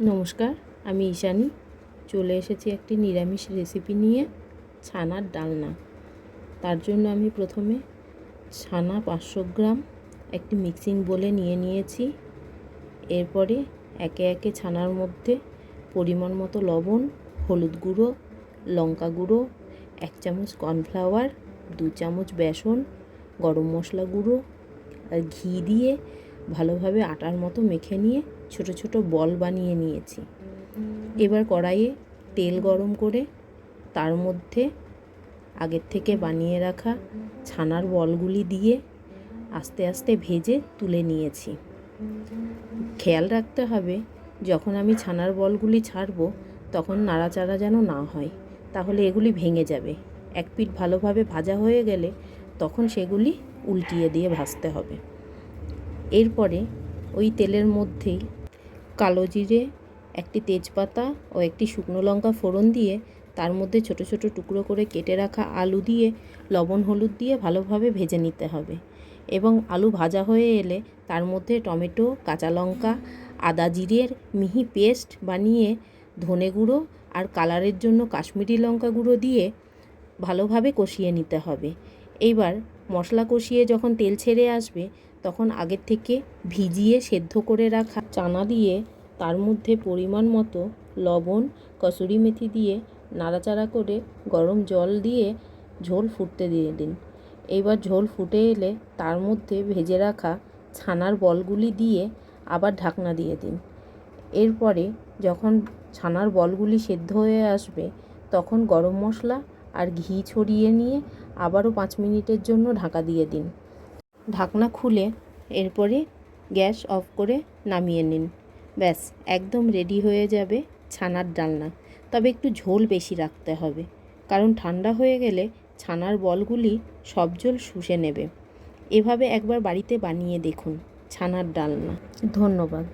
নমস্কার, আমি ঈশানী। চলে এসেছি একটি নিরামিষ রেসিপি নিয়ে, ছানার ডালনা। তার জন্য আমি প্রথমে ছানা পাঁচশো গ্রাম একটি মিক্সিং বলে নিয়ে নিয়েছি। এরপরে একে একে ছানার মধ্যে পরিমাণ মতো লবণ, হলুদ গুঁড়ো, লঙ্কা গুঁড়ো, এক চামচ কর্নফ্লাওয়ার দু চামচ বেসন, গরম মশলা গুঁড়ো, আর ঘি দিয়ে ভালোভাবে আটার মতো মেখে নিয়ে ছোট ছোট বল বানিয়ে নিয়েছি। এবার কড়াইয়ে তেল গরম করে তার মধ্যে আগের থেকে বানিয়ে রাখা ছানার বলগুলি দিয়ে আস্তে আস্তে ভেজে তুলে নিয়েছি। খেয়াল রাখতে হবে, যখন আমি ছানার বলগুলি ছাড়বো, তখন নাড়াচাড়া যেন না হয়, তাহলে এগুলি ভেঙে যাবে। এক পিঠ ভালোভাবে ভাজা হয়ে গেলে তখন সেগুলি উল্টিয়ে দিয়ে ভাজতে হবে। এরপরে ওই তেলের মধ্যেই কালো জিরে, একটি তেজপাতা ও একটি শুকনো লঙ্কা ফোড়ন দিয়ে তার মধ্যে ছোট ছোট টুকরো করে কেটে রাখা আলু দিয়ে লবণ হলুদ দিয়ে ভালোভাবে ভেজে নিতে হবে এবং আলু ভাজা হয়ে এলে তার মধ্যে টমেটো, কাঁচা লঙ্কা, আদা জিরের মিহি পেস্ট বানিয়ে ধনে গুঁড়ো আর কালারের জন্য কাশ্মীরি লঙ্কা গুঁড়ো দিয়ে ভালোভাবে কষিয়ে নিতে হবে। এইবার মশলা কষিয়ে যখন তেল ছেড়ে আসবে তখন আগের থেকে ভিজিয়ে সেদ্ধ করে রাখা চানা দিয়ে তার মধ্যে পরিমাণ মতো লবণ, কসুরি মেথি দিয়ে নাড়াচাড়া করে গরম জল দিয়ে ঝোল ফুটতে দিয়ে দিন। এইবার ঝোল ফুটে এলে তার মধ্যে ভেজে রাখা ছানার বলগুলি দিয়ে আবার ঢাকনা দিয়ে দিন। এরপরে যখন ছানার বলগুলি সেদ্ধ হয়ে আসবে, তখন গরম মশলা আর ঘি ছড়িয়ে নিয়ে আবারও পাঁচ মিনিটের জন্য ঢাকা দিয়ে দিন। ঢাকনা খুলে এরপরে গ্যাস অফ করে নামিয়ে নিন। ব্যাস, একদম রেডি হয়ে যাবে ছানার ডালনা। তবে একটু ঝোল বেশি রাখতে হবে, কারণ ঠান্ডা হয়ে গেলে ছানার বলগুলি সব জল শুষে নেবে। এভাবে একবার বাড়িতে বানিয়ে দেখুন ছানার ডালনা। ধন্যবাদ।